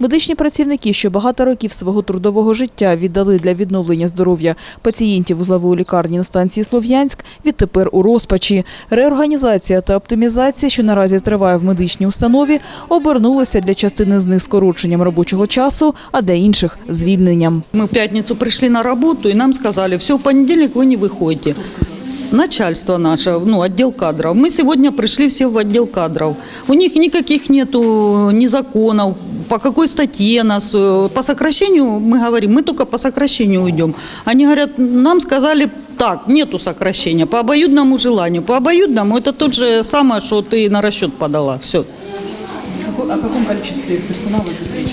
Медичні працівники, що багато років свого трудового життя віддали для відновлення здоров'я пацієнтів вузлової лікарні на станції Слов'янськ, відтепер у розпачі. Реорганізація та оптимізація, що наразі триває в медичній установі, обернулися для частини з них скороченням робочого часу, а для інших звільненням. Мы в пятницу пришли на работу, и нам сказали, все, в понедельник вы не выходите. Начальство наше, ну, отдел кадров. Мы сегодня пришли все в отдел кадров. У них никаких нету ни законов, по какой статье нас, э, по сокращению, мы говорим, мы только по сокращению уйдем. Они говорят, нам сказали так, нету сокращения, по обоюдному желанию. По обоюдному это тот же самое, что ты на расчет подала, все. О каком количестве персонала тут речь?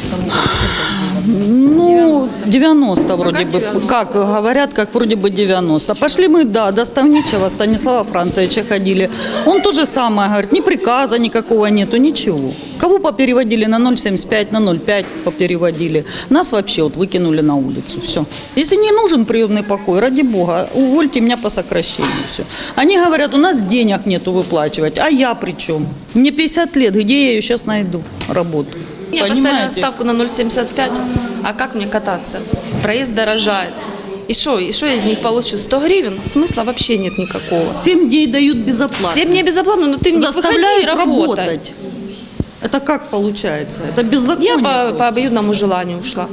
Ну, 90 вроде бы. Как говорят, как вроде бы 90. Пошли мы, да, до Ставничева, Станислава Францевича ходили. Он то же самое говорит, ни приказа никакого нету, ничего. Кого попереводили на 0,75, на 0,5 попереводили. Нас вообще вот выкинули на улицу, все. Если не нужен приемный покой, ради бога, увольте меня по сокращению, все. Они говорят, у нас денег нету выплачивать, а я при чем? Мне 50 лет, где я ее сейчас найду, работу? Я поставила ставку на 0,75, а как мне кататься? Проезд дорожает. И что, и что я из них получу? 100 гривен? Смысла вообще нет никакого. 7 дней дают безоплатно. Все мне безоплатно, но ты мне выходи и заставляют работай. работать. Это как получается? Это беззаконие. Я по, просто. по обоюдному желанию ушла.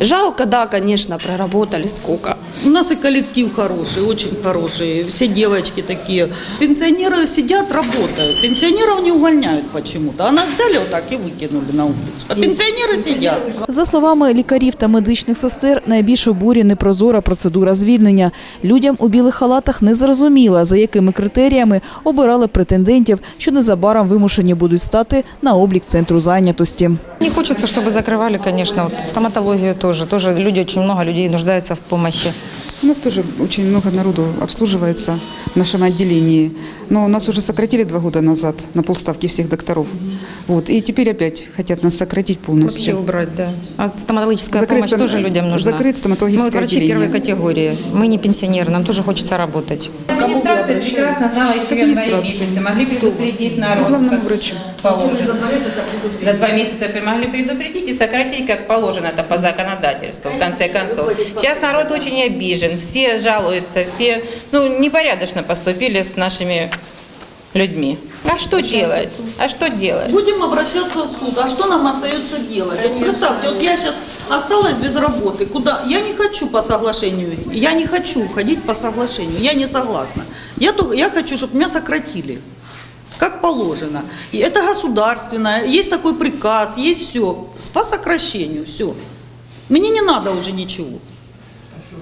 Жалко, да, конечно, проработали сколько. У нас и коллектив хороший, очень хороший. Все девочки такие. Пенсионеры сидят, работают. Пенсионеров не увольняют почему-то. А нас взяли вот так и выкинули на улицу. А пенсионеры сидят. За словами лікарів та медичних сестер, найбільш обурює непрозора процедура звільнення. Людям у білих халатах не зрозуміло, за якими критеріями обирали претендентів, що незабаром вимушені будуть стати на облік центру зайнятості. Не хочется, чтобы закрывали, конечно, вот стоматологию тоже. Тоже люди, очень много людей нуждаются в помощи. У нас тоже очень много народу обслуживается в нашем отделении. Но нас уже сократили два года назад на полставки всех докторов. Вот. И теперь опять хотят нас сократить Вообще полностью. убрать, да. А стоматологическая Закрыть помощь стом- тоже людям нужна. закрыть стоматологическое Мы врачи отделение. первой категории. Мы не пенсионеры, нам тоже хочется работать. Администрация прекрасно знала еще январе администрации. месяце, могли предупредить народ. главному врачу. положено. За два месяца могли предупредить и сократить, как положено это по законодательству, в конце концов. Сейчас народ очень обижен, все жалуются, все ну, непорядочно поступили с нашими людьми. А что делать? А что делать? Будем обращаться в суд. А что нам остается делать? Вот представьте, вот я сейчас осталась без работы. Куда? Я не хочу по соглашению. Я не хочу уходить по соглашению. Я не согласна. Я, я хочу, чтобы меня сократили. Как положено. И это государственное. Есть такой приказ, есть все. По сокращению, все. Мне не надо уже ничего.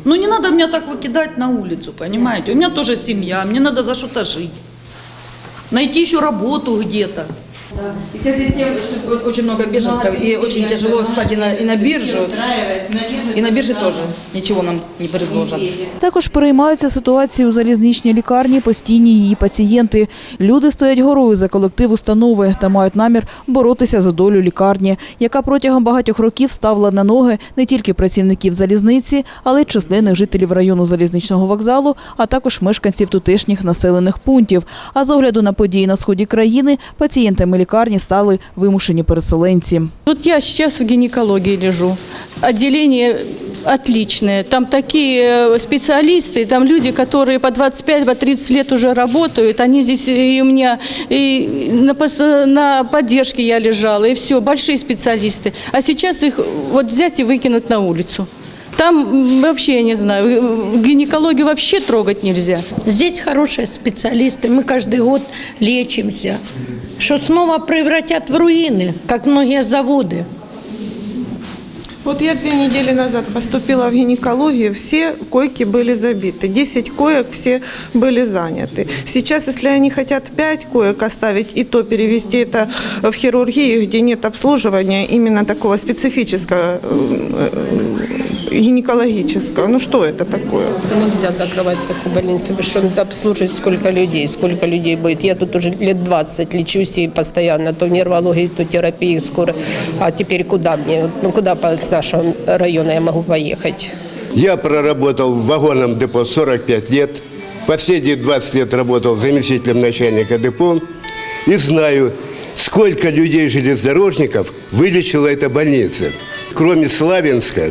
Ну не надо меня так выкидать на улицу, понимаете? У меня тоже семья, мне надо за что-то жить. Найти еще работу где-то. И в связи с тем, что очень много беженцев, и очень тяжело встать и на, и на биржу, и на бирже тоже ничего нам не предложат. Також переймаються ситуацією у залізничній лікарні постійні її пацієнти. Люди стоять горою за колектив установи та мають намір боротися за долю лікарні, яка протягом багатьох років ставила на ноги не тільки працівників залізниці, але й численних жителів району залізничного вокзалу, а також мешканців тутешніх населених пунктів. А з огляду на події на сході країни пацієнтами лікарні стали вимушені переселенці. Вот я сейчас в гинекологии лежу. Отделение отличное. Там такие э, специалисты, там люди, которые по 25, по 30 лет уже работают. Они здесь и у меня и на, пос- на поддержке я лежала, и все, большие специалисты. А сейчас их вот взять и выкинуть на улицу. Там м, вообще, я не знаю, э, гинекологию вообще трогать нельзя. Здесь хорошие специалисты, мы каждый год лечимся. Что снова превратят в руины, как многие заводы. Вот я две недели назад поступила в гинекологию, все койки были забиты, 10 коек все были заняты. Сейчас, если они хотят 5 коек оставить и то перевести это в хирургию, где нет обслуживания именно такого специфического э, э, гинекологического, ну что это такое? Нельзя закрывать такую больницу, потому что надо обслуживать сколько людей, сколько людей будет. Я тут уже лет 20 лечусь и постоянно, то нервологии, то терапии скоро. А теперь куда мне? Ну куда по- с нашего района я могу поехать? Я проработал в вагонном депо 45 лет. Последние 20 лет работал заместителем начальника депо. И знаю, Сколько людей-железнодорожников вылечила эта больница? Кроме Славянска,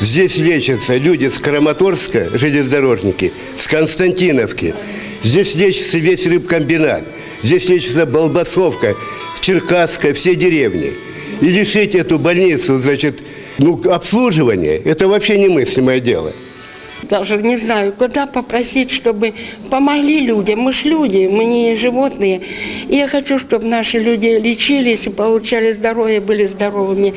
здесь лечатся люди с Краматорска, железнодорожники, с Константиновки. Здесь лечится весь рыбкомбинат. Здесь лечится Болбасовка, Черкасская, все деревни. И лишить эту больницу, значит, ну, обслуживания, это вообще немыслимое дело. Даже не знаю, куда попросить, чтобы помогли людям. Мы ж люди, мы не животные. И я хочу, чтобы наши люди лечились и получали здоровье, были здоровыми.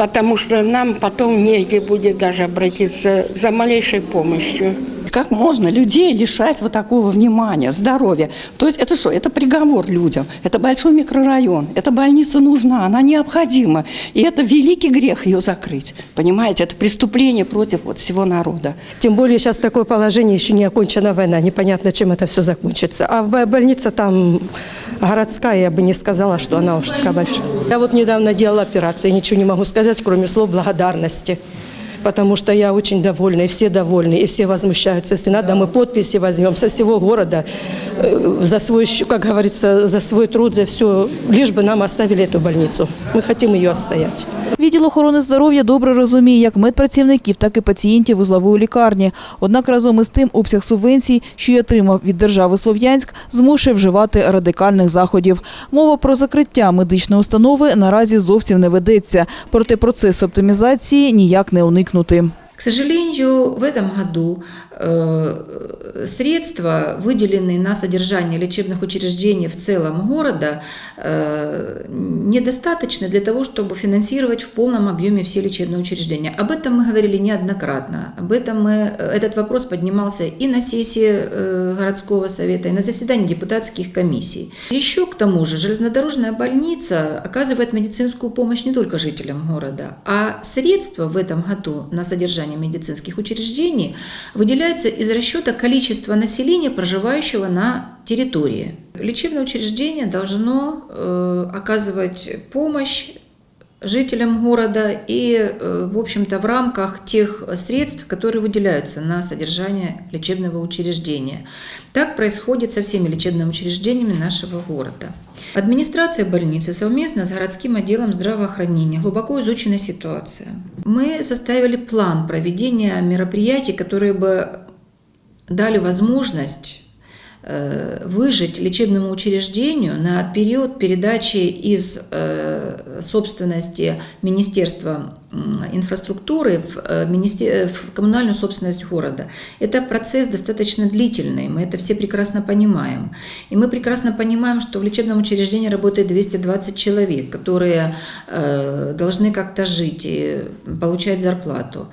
Потому что нам потом негде будет даже обратиться за малейшей помощью. Как можно людей лишать вот такого внимания, здоровья? То есть это что? Это приговор людям. Это большой микрорайон. Эта больница нужна, она необходима. И это великий грех ее закрыть. Понимаете? Это преступление против вот всего народа. Тем более сейчас такое положение, еще не окончена война, непонятно, чем это все закончится. А больница там городская, я бы не сказала, что она уж такая большая. Я вот недавно делала операцию, я ничего не могу сказать, кроме слов благодарности. Потому что я очень довольна, и все довольны, и все возмущаются. Если надо, мы подписи возьмем со всего города э, за свой, как говорится, за свой труд, за все, лишь бы нам оставили эту больницу. Мы хотим ее отстоять. Відділ охорони здоров'я добре розуміє як медпрацівників, так і пацієнтів вузлової лікарні. Однак разом із тим обсяг субвенцій, що й отримав від держави Слов'янськ, змушує вживати радикальних заходів. Мова про закриття медичної установи наразі зовсім не ведеться. Проте процес оптимізації ніяк не уникнути. К сожалению, в этом году э, средства, выделенные на содержание лечебных учреждений в целом города, э, недостаточны для того, чтобы финансировать в полном объеме все лечебные учреждения. Об этом мы говорили неоднократно. Об этом мы, этот вопрос поднимался и на сессии э, городского совета, и на заседании депутатских комиссий. Еще к тому же железнодорожная больница оказывает медицинскую помощь не только жителям города, а средства в этом году на содержание медицинских учреждений выделяются из расчета количества населения, проживающего на территории. Лечебное учреждение должно э, оказывать помощь жителям города и, э, в общем-то, в рамках тех средств, которые выделяются на содержание лечебного учреждения. Так происходит со всеми лечебными учреждениями нашего города. Администрация больницы совместно с городским отделом здравоохранения глубоко изучена ситуация. Мы составили план проведения мероприятий, которые бы дали возможность выжить лечебному учреждению на период передачи из э, собственности Министерства инфраструктуры в, э, в коммунальную собственность города. Это процесс достаточно длительный, мы это все прекрасно понимаем. И мы прекрасно понимаем, что в лечебном учреждении работает 220 человек, которые э, должны как-то жить и получать зарплату.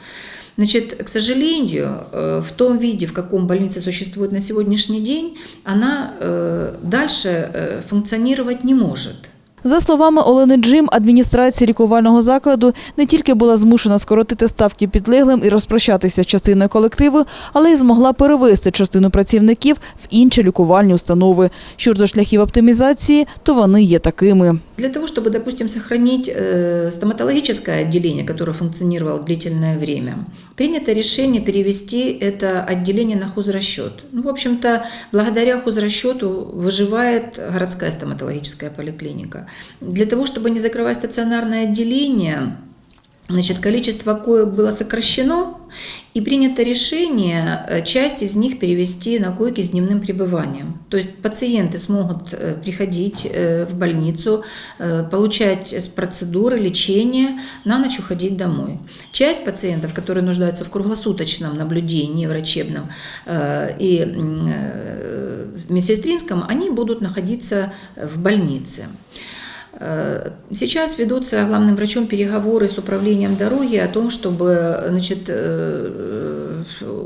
Значит, к сожалению, э, в том виде, в каком больница существует на сегодняшний день, она э, дальше э, функционировать не может. За словами Олени Джим, адміністрація лікувального закладу не тільки була змушена скоротити ставки підлеглим і розпрощатися з частиною колективу, але й змогла перевести частину працівників в інші лікувальні установи. Щодо шляхів оптимізації, то вони є такими. Для того, чтобы, допустим, сохранить э, стоматологическое отделение, которое функционировало длительное время, принято решение перевести это отделение на хозрасчет. Ну, в общем-то, благодаря хозрасчету выживает городская стоматологическая поликлиника. Для того, чтобы не закрывать стационарное отделение, Значит, количество коек было сокращено, и принято решение э, часть из них перевести на койки с дневным пребыванием. То есть пациенты смогут э, приходить э, в больницу, получать процедуры, лечение, на ночь уходить домой. Часть пациентов, которые нуждаются в круглосуточном наблюдении врачебном и медсестринском, они будут находиться в больнице. Э, Сейчас ведутся главным врачом переговоры с управлением дороги о том, чтобы значит, э,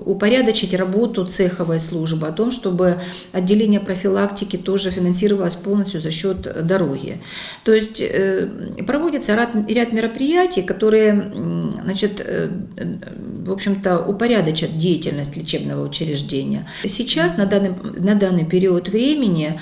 упорядочить работу цеховой службы, о том, чтобы отделение профилактики тоже финансировалось полностью за счет дороги. То есть э, проводится ряд, ряд мероприятий, которые значит, э, э, в общем-то, упорядочат деятельность лечебного учреждения. Сейчас, на данный, на данный период времени,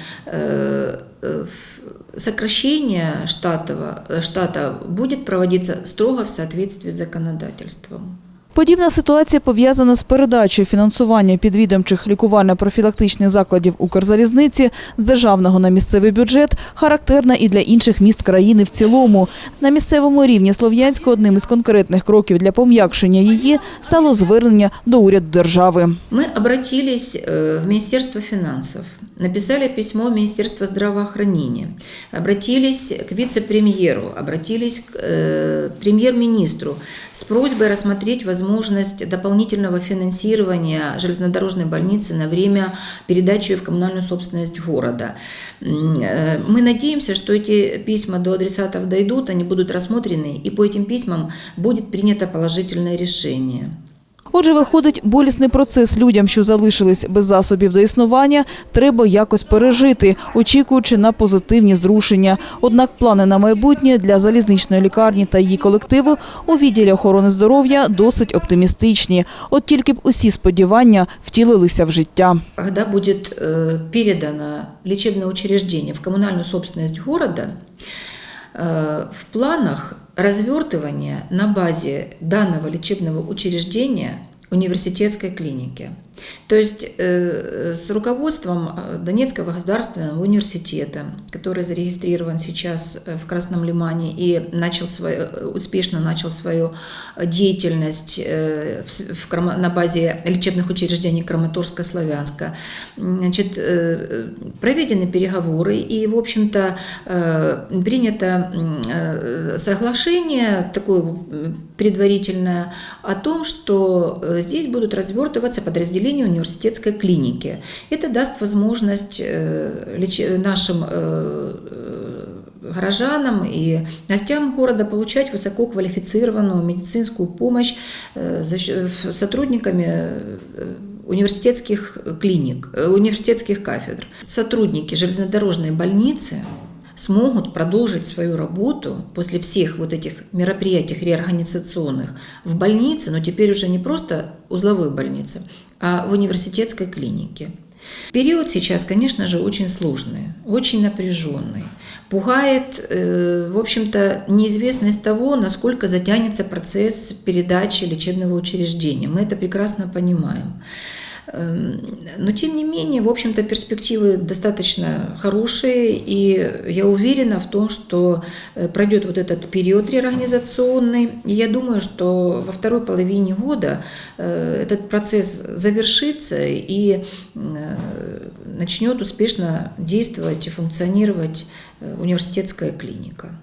сокращение штатова, штата будет проводиться строго в соответствии с законодательством. Подібна ситуація пов'язана з передачею фінансування підвідомчих лікувально-профілактичних закладів Укрзалізниці з державного на місцевий бюджет характерна і для інших міст країни в цілому. На місцевому рівні Слов'янська одним із конкретних кроків для пом'якшення її стало звернення до уряду держави. Мы обратились э, в Министерство финансов, написали письмо в Министерство здравоохранения, обратились к вице-премьеру, обратились к э, премьер-министру с просьбой рассмотреть возможность дополнительного финансирования железнодорожной больницы на время передачи в коммунальную собственность города. Э, Мы надеемся, что эти письма до адресатов дойдут, они будут рассмотрены, и по этим письмам будет принято положительное решение. Отже, виходить, болісний процес людям, що залишились без засобів до існування, треба якось пережити, очікуючи на позитивні зрушення. Однак плани на майбутнє для залізничної лікарні та її колективу у відділі охорони здоров'я досить оптимістичні. От тільки б усі сподівання втілилися в життя. Когда будет э, передано лечебное учреждение в коммунальную собственность города, э, в планах развертывания на базе данного лечебного учреждения университетской клиники. То есть э, с руководством э, Донецкого государственного университета, который зарегистрирован сейчас э, в Красном Лимане и начал свою, э, успешно начал свою деятельность в в на базе лечебных учреждений Краматорска-Славянска, М, значит, проведены переговоры и, в общем-то, принято соглашение такое предварительное о том, что здесь будут развертываться подразделения университетской клиники. Это даст возможность э, нашим э, э, горожанам и гостям города получать высококвалифицированную медицинскую помощь сотрудниками университетских клиник, университетских кафедр. Сотрудники железнодорожной больницы смогут продолжить свою работу после всех вот этих мероприятий реорганизационных в больнице, но теперь уже не просто узловой больнице, в университетской клинике. Период сейчас, конечно же, очень сложный, очень напряженный. Пугает, э, в общем-то, неизвестность того, насколько затянется процесс передачи лечебного учреждения. Мы это прекрасно понимаем. Эм, Но, тем не менее, в общем-то, перспективы достаточно хорошие, и я уверена в том, что э, пройдет вот этот период реорганизационный. И я думаю, что во второй половине года э, этот процесс завершится и э, начнет успешно действовать и функционировать университетская клиника.